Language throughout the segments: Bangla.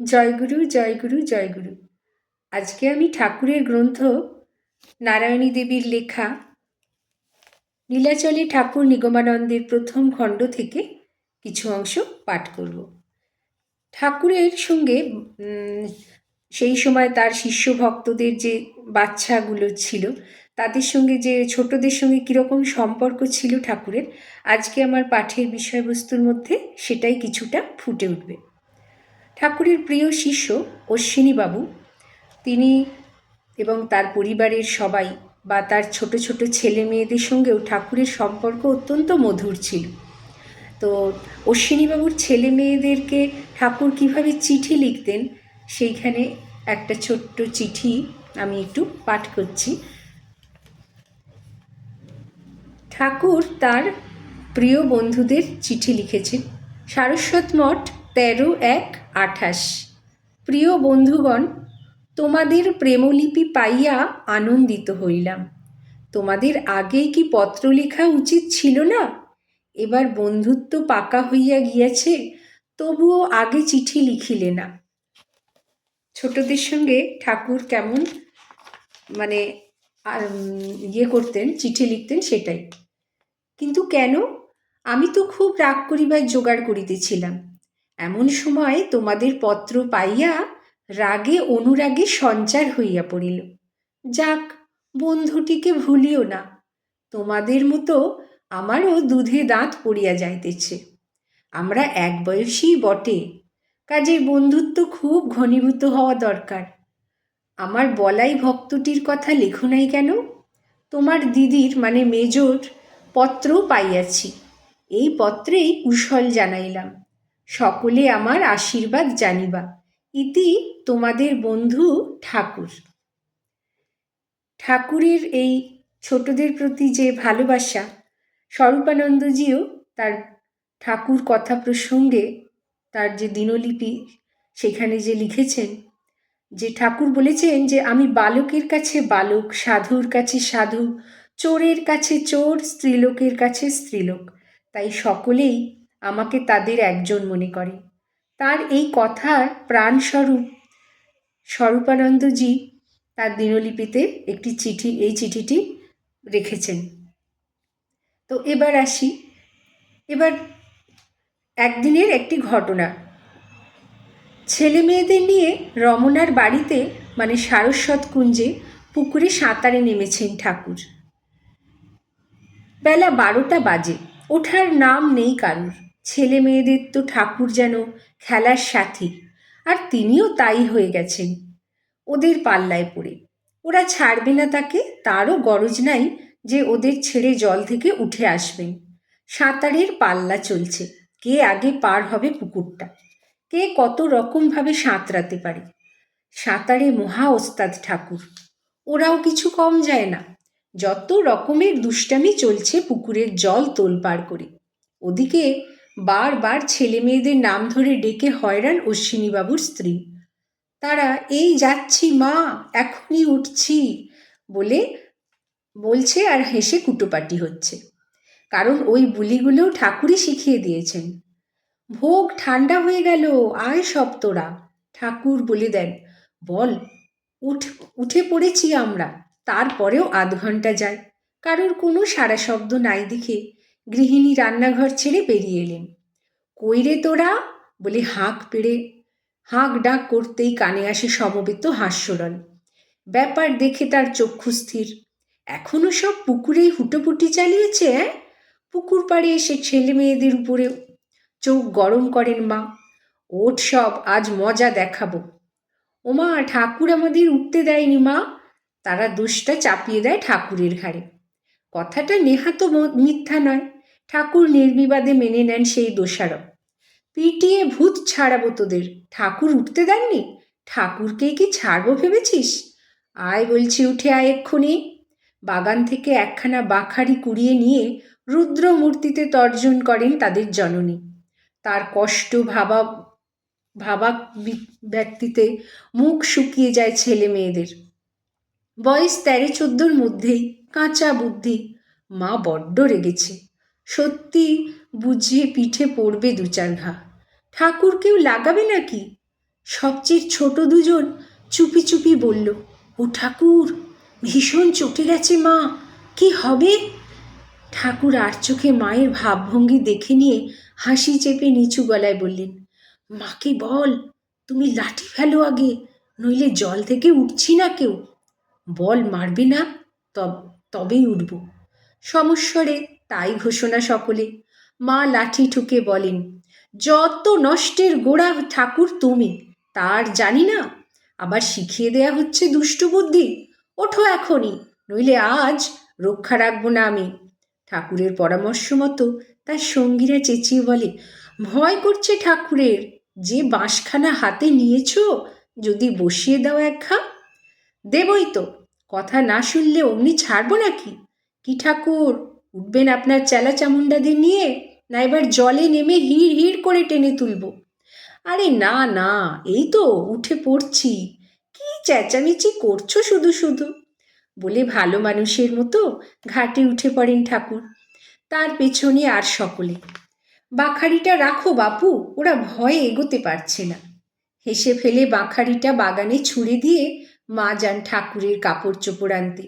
জয়গুরু জয়গুরু জয়গুরু আজকে আমি ঠাকুরের গ্রন্থ নারায়ণী দেবীর লেখা নীলাচলে ঠাকুর নিগমানন্দের প্রথম খণ্ড থেকে কিছু অংশ পাঠ করব। ঠাকুরের সঙ্গে সেই সময় তার শিষ্য ভক্তদের যে বাচ্চাগুলো ছিল, তাদের সঙ্গে যে ছোটদের সঙ্গে কীরকম সম্পর্ক ছিল ঠাকুরের, আজকে আমার পাঠের বিষয়বস্তুর মধ্যে সেটাই কিছুটা ফুটে উঠবে। ঠাকুরের প্রিয় শিষ্য অশ্বিনীবাবু, তিনি এবং তার পরিবারের সবাই বা তার ছোট ছোট ছেলে মেয়েদের সঙ্গেও ঠাকুরের সম্পর্ক অত্যন্ত মধুর ছিল। তো অশ্বিনীবাবুর ছেলে মেয়েদেরকে ঠাকুর কীভাবে চিঠি লিখতেন, সেইখানে একটা ছোট্ট চিঠি আমি একটু পাঠ করছি। ঠাকুর তার প্রিয় বন্ধুদের চিঠি লিখেছেন। সারস্বত মঠ তেরো এক আঠাশ। প্রিয় বন্ধুগণ, তোমাদের প্রেমলিপি পাইয়া আনন্দিত হইলাম। তোমাদের আগেই কি পত্র লেখা উচিত ছিল না? এবার বন্ধুত্ব পাকা হইয়া গিয়াছে, তবুও আগে চিঠি লিখিলে না। ছোটদের সঙ্গে ঠাকুর কেমন মানে ইয়ে করতেন, চিঠি লিখতেন সেটাই। কিন্তু কেন? আমি তো খুব রাগ করিবার জোগাড় করিতেছিলাম। এমন সময় তোমাদের পত্র পাইয়া রাগে অনুরাগে সঞ্চার হইয়া পড়িল। যাক, বন্ধুটিকে ভুলিও না, তোমাদের মতো আমারও দুধে দাঁত পড়িয়া যাইতেছে। আমরা এক বয়সী বটে কাজের বন্ধুত্ব খুব ঘনীভূত হওয়া দরকার। আমার বলাই ভক্তটির কথা লেখো নাই কেন? তোমার দিদির মানে মেজর পত্র পাইয়াছি, এই পত্রেই কুশল জানাইলাম। সকলে আমার আশীর্বাদ জানিবা। ইতি তোমাদের বন্ধু ঠাকুর। ঠাকুরের এই ছোটদের প্রতি যে ভালোবাসা, স্বরূপানন্দজিও তার ঠাকুর কথা প্রসঙ্গে তার যে দিনলিপি, সেখানে যে লিখেছেন, যে ঠাকুর বলেছেন যে, আমি বালকের কাছে বালক, সাধুর কাছে সাধু, চোরের কাছে চোর, স্ত্রীলোকের কাছে স্ত্রীলোক। তাই সকলেই আমাকে তাদের একজন মনে করে। তার এই কথার প্রাণস্বরূপ স্বরূপানন্দজি তার দিনলিপিতে একটি চিঠি, এই চিঠিটি রেখেছেন। তো এবার আসি। এবার একদিনের একটি ঘটনা। ছেলে মেয়েদের নিয়ে রমনার বাড়িতে মানে সারস্বত কুঞ্জে, পুকুরে সাঁতারে নেমেছেন ঠাকুর। বেলা বারোটা বাজে। ওঠার নাম নেই কারুর। ছেলে মেয়েদের তো ঠাকুর যেন খেলার সাথী। আর তিনিও তাই হয়ে গেছেন। ওদের পাল্লায় পড়ে। ওরা ছাড়বে না তাকে, তারও গরজ নাই যে ওদের ছেড়ে জল থেকে উঠে আসবেন। সাঁতারের পাল্লা চলছে। কে আগে পার হবে পুকুরটা? কে কত রকমভাবে সাঁতরাতে পারে? সাঁতারে মহা ওস্তাদ ঠাকুর। ওরাও কিছু কম যায় না। যত রকমের দুষ্টামি চলছে পুকুরের জল তোলপাড় করে। ওদিকে বারবার ছেলে মেয়েদের নাম ধরে ডেকে হয়রান অশ্বিনীবাবুর স্ত্রী। তারা, এই যাচ্ছি মা, এখনই উঠছি বলে বলছে আর হেসে কুটোপাটি হচ্ছে। কারণ ওই বুলিগুলো ঠাকুরই শিখিয়ে দিয়েছেন। ভোগ ঠান্ডা হয়ে গেল, আয় সব তোরা ঠাকুর বলে দেন, বল, উঠ, উঠে পড়েছি আমরা, তারপরেও আধ ঘণ্টা যায়। কারোর কোনো সারা শব্দ নাই দেখে গৃহিণী রান্নাঘর ছেড়ে বেরিয়ে এলেন। কইরে তোরা? বলে হাঁক পেড়ে, হাঁক ডাক করতেই কানে আসে সমবেত হাস্যরল। ব্যাপার দেখে তার চক্ষু স্থির। এখনও সব পুকুরেই হুটোপুটি চালিয়েছে পুকুর পাড়ে এসে ছেলে মেয়েদের উপরে চোখ গরম করেন মা। ওঠ সব, আজ মজা দেখাবো। ওমা, ঠাকুর আমাদের উঠতে দেয়নি মা। তারা দোষটা চাপিয়ে দেয় ঠাকুরের ঘাড়ে। কথাটা নেহাত মিথ্যা নয়। ঠাকুর নির্বিবাদে মেনে নেন সেই দোষারোপ। পিটিয়ে ভূত ছাড়াবো তোদের। ঠাকুর উঠতে দেননি? ঠাকুরকে কি ছাড়বো ভেবেছিস? আয় বলছি উঠে আয় এক্ষুনি। বাগান থেকে একখানা বাখারি কুড়িয়ে নিয়ে রুদ্র মূর্তিতে তর্জন করেন তাদের জননী। তার কষ্ট ভাবা ভাবা ব্যক্তিতে মুখ শুকিয়ে যায় ছেলে মেয়েদের। বয়স তেরো চোদ্দোর মধ্যেই কাঁচা বুদ্ধি মা বড্ড রেগেছে। সত্যি বুঝিয়ে পিঠে পড়বে দু চার ঘা। ঠাকুর কেউ লাগাবে নাকি? সবচেয়ে ছোট দুজন চুপি চুপি বলল, ও ঠাকুর, ভীষণ চটে গেছে মা, কি হবে? ঠাকুর আর চোখে মায়ের ভাবভঙ্গি দেখে নিয়ে হাসি চেপে নিচু গলায় বললেন, মাকে বল, তুমি লাঠি ফেলো আগে, নইলে জল থেকে উঠছি না কেউ। বল মারবে না, তব, তবেই উঠব। সমস্বরে তাই ঘোষণা সকলে। মা লাঠি ঠুকে বলেন, যত নষ্টের গোড়া ঠাকুর তুমি, তার জানি না, আবার শিখিয়ে দেয়া হচ্ছে দুষ্টু বুদ্ধি। ওঠো এখনই, নইলে আজ রক্ষা রাখব না আমি। ঠাকুরের পরামর্শ মতো তার সঙ্গীরা চেঁচিয়ে বলে, ভয় করছে ঠাকুরের, যে বাঁশখানা হাতে নিয়েছ, যদি বসিয়ে দাও এক ঘা দেবই তো, কথা না শুনলে অমনি ছাড়বো নাকি? কি ঠাকুর উঠবেন আপনার চেলা চামুন্ডাদের নিয়ে, না এবার জলে নেমে হিড় হিড় করে টেনে তুলব। আরে না না, এই তো উঠে পড়ছি। কি চেঁচামেচি করছ শুধু শুধু? বলে ভালো মানুষের মতো ঘাটে উঠে পড়েন ঠাকুর। তার পেছনে আর সকলে। বাখারিটা রাখো বাপু, ওরা ভয়ে এগোতে পারছে না। হেসে ফেলে বাখারিটা বাগানে ছুঁড়ে দিয়ে মা যান ঠাকুরের কাপড় চোপড় আনতে।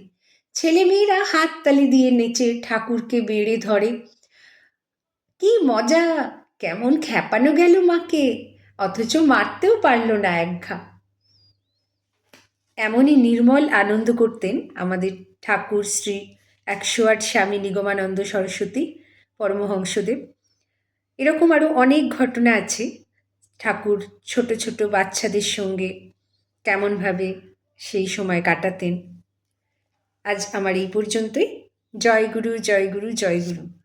ছেলেমেয়েরা হাত তালি দিয়ে নেচে ঠাকুরকে বেড়ে ধরে। কি মজা! কেমন খ্যাপানো গেল মাকে, অথচ মারতেও পারল না এক ঘা। এমনই নির্মল আনন্দ করতেন আমাদের ঠাকুর শ্রী একশো আট স্বামী নিগমানন্দ সরস্বতী পরমহংসদেব। এরকম আরও অনেক ঘটনা আছে ঠাকুর ছোট ছোট বাচ্চাদের সঙ্গে কেমনভাবে সেই সময় কাটাতেন। আজ আমার এই পর্যন্তই। জয় গুরু জয় গুরু জয় গুরু।